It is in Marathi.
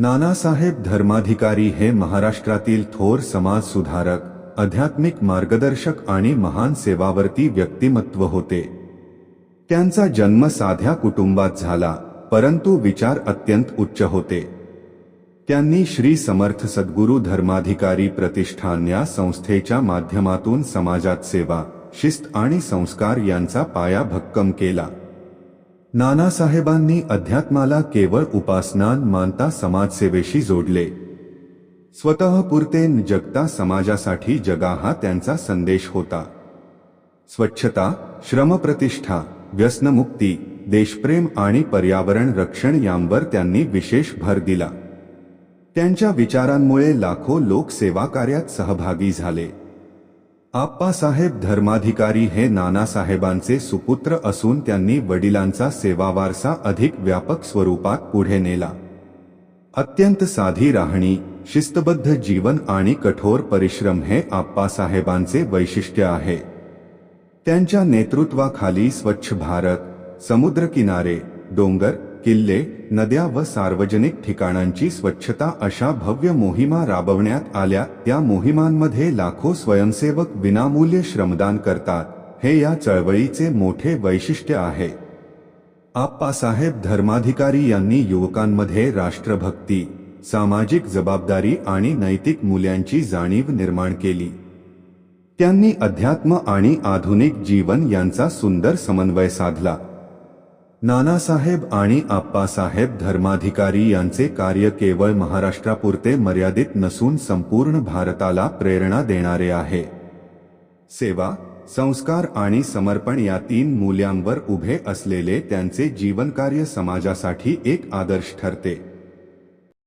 नानासाहेब धर्माधिकारी हे महाराष्ट्रातील थोर समाज सुधारक आध्यात्मिक मार्गदर्शक आणि महान सेवावर्ती व्यक्तिमत्व होते. त्यांचा जन्म साध्या कुटुंबात झाला परंतु विचार अत्यंत उच्च होते. त्यांनी श्री समर्थ सद्गुरू धर्माधिकारी प्रतिष्ठान या संस्थेच्या माध्यमातून समाजात सेवा शिस्त आणि संस्कार यांचा पाया भक्कम केला. नानासाहेबांनी अध्यात्माला केवळ उपासना मानता समाजसेवेशी जोडले. स्वतःपुरते जगता समाजासाठी जगा हा त्यांचा संदेश होता. स्वच्छता श्रमप्रतिष्ठा व्यसनमुक्ती देशप्रेम आणि पर्यावरण रक्षण यांवर त्यांनी विशेष भर दिला. त्यांच्या विचारांमुळे लाखो लोक सेवा कार्यात सहभागी झाले. आप्पासाहेब धर्माधिकारी हे नानासाहेबांचे सुपुत्र असून त्यांनी वडिलांचा सेवावारसा अधिक व्यापक स्वरूपात पुढे नेला. अत्यंत साधी राहणी शिस्तबद्ध जीवन आणि कठोर परिश्रम हे आप्पासाहेबांचे वैशिष्ट्य आहे. त्यांच्या नेतृत्वाखाली स्वच्छ भारत समुद्रकिनारे डोंगर किल्ले नद्या व सार्वजनिक ठिकाणांची स्वच्छता अशा भव्य मोहिमा राबवण्यात आल्या. त्या मोहिमांमध्ये लाखो स्वयंसेवक विनामूल्य श्रमदान करतात. हे या चळवळीचे मोठे वैशिष्ट्य आहे. आप्पासाहेब धर्माधिकारी यांनी युवकांमध्ये राष्ट्रभक्ती सामाजिक जबाबदारी आणि नैतिक मूल्यांची जाणीव निर्माण केली. त्यांनी अध्यात्म आणि आधुनिक जीवन यांचा सुंदर समन्वय साधला. नानासाहेब आणि आप्पासाहेब धर्माधिकारी कार्य केवल महाराष्ट्रापुरते मर्यादित नसून संपूर्ण भारताला प्रेरणा देणारे आहे. सेवा, संस्कार आणि समर्पण या तीन मूल्यांवर उभे असलेले त्यांचे जीवनकार्य समाजासाठी एक आदर्श ठरते.